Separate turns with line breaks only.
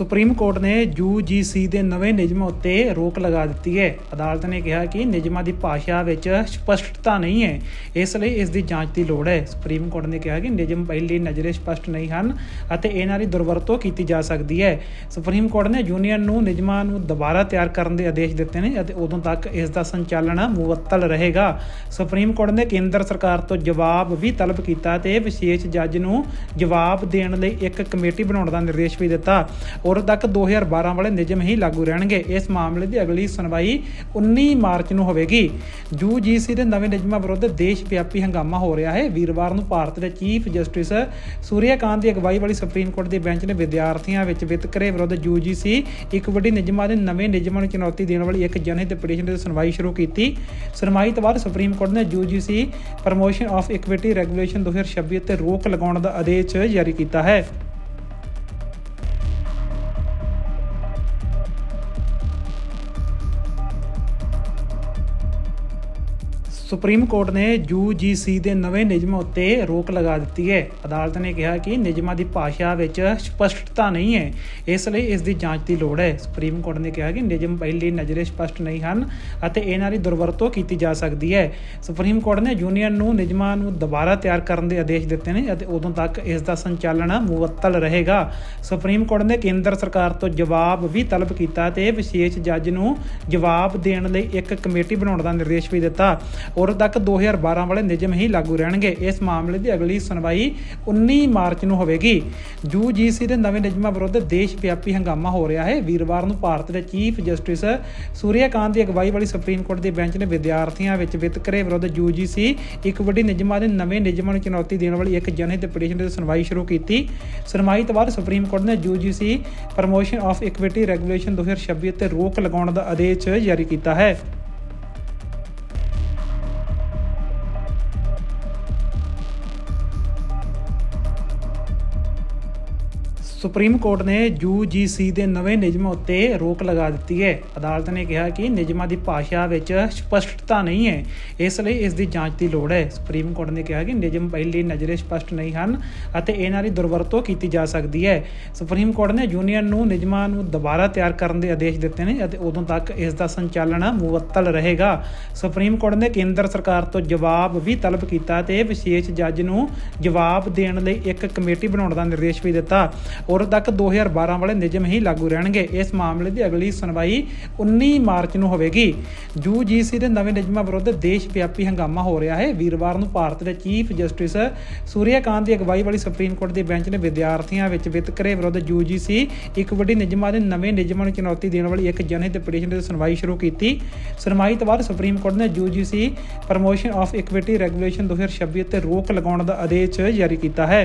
Supreme court ਨੇ UGC ਦੇ ਨਵੇਂ ਨਿਯਮਾਂ ਉੱਤੇ ਰੋਕ ਲਗਾ ਦਿੱਤੀ ਹੈ। ਅਦਾਲਤ ਨੇ ਕਿਹਾ ਕਿ ਨਿਯਮਾਂ ਦੀ ਭਾਸ਼ਾ ਵਿੱਚ ਸਪਸ਼ਟਤਾ ਨਹੀਂ ਹੈ। ਇਸ ਲਈ ਇਸ ਦੀ ਜਾਂਚ ਦੀ ਲੋੜ ਹੈ। ਸੁਪਰੀਮ ਕੋਰਟ ਨੇ ਕਿਹਾ ਕਿ ਨਿਯਮ ਪਹਿਲੀ ਨਜ਼ਰੇ ਸਪਸ਼ਟ ਨਹੀਂ ਹਨ ਅਤੇ ਇਹਨਾਂ ਦੀ ਦੁਰਵਰਤੋਂ ਕੀਤੀ ਜਾ ਸਕਦੀ ਹੈ। ਸੁਪਰੀਮ ਕੋਰਟ ਨੇ ਯੂਨੀਅਨ ਨੂੰ ਨਿਯਮਾਂ ਨੂੰ ਦੁਬਾਰਾ ਤਿਆਰ ਕਰਨ ਦੇ ਆਦੇਸ਼ ਦਿੱਤੇ ਨੇ ਅਤੇ ਉਦੋਂ ਤੱਕ ਇਸ ਦਾ ਸੰਚਾਲਨ ਮੁਅੱਤਲ ਰਹੇਗਾ। ਸੁਪਰੀਮ ਕੋਰਟ ਨੇ ਕੇਂਦਰ ਸਰਕਾਰ ਤੋਂ ਜਵਾਬ ਵੀ ਤਲਬ ਕੀਤਾ ਤੇ ਵਿਸ਼ੇਸ਼ ਜੱਜ ਨੂੰ ਜਵਾਬ ਦੇਣ ਲਈ ਇੱਕ ਕਮੇਟੀ ਬਣਾਉਣ ਦਾ ਨਿਰਦੇਸ਼ ਵੀ ਦਿੱਤਾ। ਉਦੋਂ ਤੱਕ 2012 ਵਾਲੇ ਨਿਯਮ ਹੀ ਲਾਗੂ ਰਹਿਣਗੇ। ਇਸ ਮਾਮਲੇ ਦੀ ਅਗਲੀ ਸੁਣਵਾਈ 19 ਮਾਰਚ ਨੂੰ ਹੋਵੇਗੀ। ਯੂਜੀਸੀ ਦੇ ਨਵੇਂ ਨਿਯਮਾਂ ਵਿਰੁੱਧ ਦੇਸ਼ ਵਿਆਪੀ ਹੰਗਾਮਾ ਹੋ ਰਿਹਾ ਹੈ। ਵੀਰਵਾਰ ਨੂੰ ਭਾਰਤ ਦੇ ਚੀਫ ਜਸਟਿਸ ਸੂਰਿਆਕਾਂਤ ਦੀ ਅਗਵਾਈ ਵਾਲੀ ਸੁਪਰੀਮ ਕੋਰਟ ਦੀ ਬੈਂਚ ਨੇ ਵਿਦਿਆਰਥੀਆਂ ਵਿੱਚ ਵਿਤਕਰੇ ਵਿਰੁੱਧ ਯੂਜੀਸੀ ਇੱਕ ਵੱਡੀ ਨਿਯਮਾਂ ਦੇ ਨਵੇਂ ਨਿਯਮਾਂ ਨੂੰ ਚੁਣੌਤੀ ਦੇਣ ਵਾਲੀ ਇੱਕ ਜਨਹਿਤ ਪਟੀਸ਼ਨ ਦੀ ਸੁਣਵਾਈ ਸ਼ੁਰੂ ਕੀਤੀ। ਸੁਣਵਾਈ ਤੋਂ ਬਾਅਦ ਸੁਪਰੀਮ ਕੋਰਟ ਨੇ UGC promotion of equity regulation 2026 'ਤੇ ਰੋਕ ਲਗਾਉਣ ਦਾ ਆਦੇਸ਼ ਜਾਰੀ ਕੀਤਾ ਹੈ। ਸੁਪਰੀਮ ਕੋਰਟ ਨੇ ਯੂਜੀਸੀ ਦੇ ਨਵੇਂ ਨਿਯਮਾਂ ਉੱਤੇ ਰੋਕ ਲਗਾ ਦਿੱਤੀ ਹੈ। ਅਦਾਲਤ ਨੇ ਕਿਹਾ ਕਿ ਨਿਯਮਾਂ ਦੀ ਭਾਸ਼ਾ ਵਿੱਚ ਸਪਸ਼ਟਤਾ ਨਹੀਂ ਹੈ। ਇਸ ਲਈ ਇਸ ਦੀ ਜਾਂਚ ਦੀ ਲੋੜ ਹੈ। ਸੁਪਰੀਮ ਕੋਰਟ ਨੇ ਕਿਹਾ ਕਿ ਨਿਯਮ ਪਹਿਲੀ ਨਜ਼ਰੇ ਸਪਸ਼ਟ ਨਹੀਂ ਹਨ ਅਤੇ ਇਹਨਾਂ ਦੀ ਦੁਰਵਰਤੋਂ ਕੀਤੀ ਜਾ ਸਕਦੀ ਹੈ। ਸੁਪਰੀਮ ਕੋਰਟ ਨੇ ਯੂਨੀਅਨ ਨੂੰ ਨਿਯਮਾਂ ਨੂੰ ਦੁਬਾਰਾ ਤਿਆਰ ਕਰਨ ਦੇ ਆਦੇਸ਼ ਦਿੱਤੇ ਨੇ ਅਤੇ ਉਦੋਂ ਤੱਕ ਇਸ ਦਾ ਸੰਚਾਲਨ ਮੁਅੱਤਲ ਰਹੇਗਾ। ਸੁਪਰੀਮ ਕੋਰਟ ਨੇ ਕੇਂਦਰ ਸਰਕਾਰ ਤੋਂ ਜਵਾਬ ਵੀ ਤਲਬ ਕੀਤਾ ਤੇ ਵਿਸ਼ੇਸ਼ ਜੱਜ ਨੂੰ ਜਵਾਬ ਦੇਣ ਲਈ ਇੱਕ ਕਮੇਟੀ ਬਣਾਉਣ ਦਾ ਨਿਰਦੇਸ਼ ਵੀ ਦਿੱਤਾ। ਉਦੋਂ ਤੱਕ 2012 ਵਾਲੇ ਨਿਯਮ ਹੀ ਲਾਗੂ ਰਹਿਣਗੇ। ਇਸ ਮਾਮਲੇ ਦੀ ਅਗਲੀ ਸੁਣਵਾਈ 19 ਮਾਰਚ ਨੂੰ ਹੋਵੇਗੀ। ਯੂਜੀਸੀ ਦੇ ਨਵੇਂ ਨਿਯਮਾਂ ਵਿਰੁੱਧ ਦੇਸ਼ ਵਿਆਪੀ ਹੰਗਾਮਾ ਹੋ ਰਿਹਾ ਹੈ। ਵੀਰਵਾਰ ਨੂੰ ਭਾਰਤ ਦੇ ਚੀਫ ਜਸਟਿਸ ਸੂਰਿਆਕਾਂਤ ਦੀ ਅਗਵਾਈ ਵਾਲੀ ਸੁਪਰੀਮ ਕੋਰਟ ਦੀ ਬੈਂਚ ਨੇ ਵਿਦਿਆਰਥੀਆਂ ਵਿੱਚ ਵਿਤਕਰੇ ਵਿਰੁੱਧ ਯੂਜੀਸੀ ਇੱਕ ਵੱਡੀ ਨਿਯਮਾਂ ਦੇ ਨਵੇਂ ਨਿਯਮਾਂ ਨੂੰ ਚੁਣੌਤੀ ਦੇਣ ਵਾਲੀ ਇੱਕ ਜਨਹਿਤ ਪਟੀਸ਼ਨ ਦੀ ਸੁਣਵਾਈ ਸ਼ੁਰੂ ਕੀਤੀ। ਸੁਣਵਾਈ ਤੋਂ ਬਾਅਦ ਸੁਪਰੀਮ ਕੋਰਟ ਨੇ UGC promotion of equity regulation 2026 'ਤੇ ਰੋਕ ਲਗਾਉਣ ਦਾ ਆਦੇਸ਼ ਜਾਰੀ ਕੀਤਾ ਹੈ। ਸੁਪਰੀਮ ਕੋਰਟ ਨੇ ਯੂਜੀਸੀ ਦੇ ਨਵੇਂ ਨਿਯਮਾਂ ਉੱਤੇ ਰੋਕ ਲਗਾ ਦਿੱਤੀ ਹੈ। ਅਦਾਲਤ ਨੇ ਕਿਹਾ ਕਿ ਨਿਯਮਾਂ ਦੀ ਭਾਸ਼ਾ ਵਿੱਚ ਸਪਸ਼ਟਤਾ ਨਹੀਂ ਹੈ। ਇਸ ਲਈ ਇਸ ਦੀ ਜਾਂਚ ਦੀ ਲੋੜ ਹੈ। ਸੁਪਰੀਮ ਕੋਰਟ ਨੇ ਕਿਹਾ ਕਿ ਨਿਯਮ ਪਹਿਲੀ ਨਜ਼ਰੇ ਸਪਸ਼ਟ ਨਹੀਂ ਹਨ ਅਤੇ ਇਹਨਾਂ ਦੀ ਦੁਰਵਰਤੋਂ ਕੀਤੀ ਜਾ ਸਕਦੀ ਹੈ। ਸੁਪਰੀਮ ਕੋਰਟ ਨੇ ਯੂਨੀਅਨ ਨੂੰ ਨਿਯਮਾਂ ਨੂੰ ਦੁਬਾਰਾ ਤਿਆਰ ਕਰਨ ਦੇ ਆਦੇਸ਼ ਦਿੱਤੇ ਨੇ ਅਤੇ ਉਦੋਂ ਤੱਕ ਇਸ ਦਾ ਸੰਚਾਲਨ ਮੁਅੱਤਲ ਰਹੇਗਾ। ਸੁਪਰੀਮ ਕੋਰਟ ਨੇ ਕੇਂਦਰ ਸਰਕਾਰ ਤੋਂ ਜਵਾਬ ਵੀ ਤਲਬ ਕੀਤਾ ਤੇ ਵਿਸ਼ੇਸ਼ ਜੱਜ ਨੂੰ ਜਵਾਬ ਦੇਣ ਲਈ ਇੱਕ ਕਮੇਟੀ ਬਣਾਉਣ ਦਾ ਨਿਰਦੇਸ਼ ਵੀ ਦਿੱਤਾ। ਉਦੋਂ ਤੱਕ 2012 ਵਾਲੇ ਨਿਯਮ ਹੀ ਲਾਗੂ ਰਹਿਣਗੇ। ਇਸ ਮਾਮਲੇ ਦੀ ਅਗਲੀ ਸੁਣਵਾਈ 19 ਮਾਰਚ ਨੂੰ ਹੋਵੇਗੀ। ਯੂਜੀਸੀ ਦੇ ਨਵੇਂ ਨਿਯਮਾਂ ਵਿਰੁੱਧ ਦੇਸ਼ ਵਿਆਪੀ ਹੰਗਾਮਾ ਹੋ ਰਿਹਾ ਹੈ। ਵੀਰਵਾਰ ਨੂੰ ਭਾਰਤ ਦੇ ਚੀਫ ਜਸਟਿਸ ਸੂਰਿਆਕਾਂਤ ਦੀ ਅਗਵਾਈ ਵਾਲੀ ਸੁਪਰੀਮ ਕੋਰਟ ਦੇ ਬੈਂਚ ਨੇ ਵਿਦਿਆਰਥੀਆਂ ਵਿੱਚ ਵਿਤਕਰੇ ਵਿਰੁੱਧ ਯੂਜੀਸੀ ਇੱਕ ਵੱਡੀ ਨਿਯਮਾਂ ਦੇ ਨਵੇਂ ਨਿਯਮਾਂ ਨੂੰ ਚੁਣੌਤੀ ਦੇਣ ਵਾਲੀ ਇੱਕ ਜਨਹਿਤ ਪਟੀਸ਼ਨ ਦੀ ਸੁਣਵਾਈ ਸ਼ੁਰੂ ਕੀਤੀ। ਸੁਣਵਾਈ ਤੋਂ ਬਾਅਦ ਸੁਪਰੀਮ ਕੋਰਟ ਨੇ UGC promotion of equity regulation 2026 'ਤੇ ਰੋਕ ਲਗਾਉਣ ਦਾ ਆਦੇਸ਼ ਜਾਰੀ ਕੀਤਾ ਹੈ।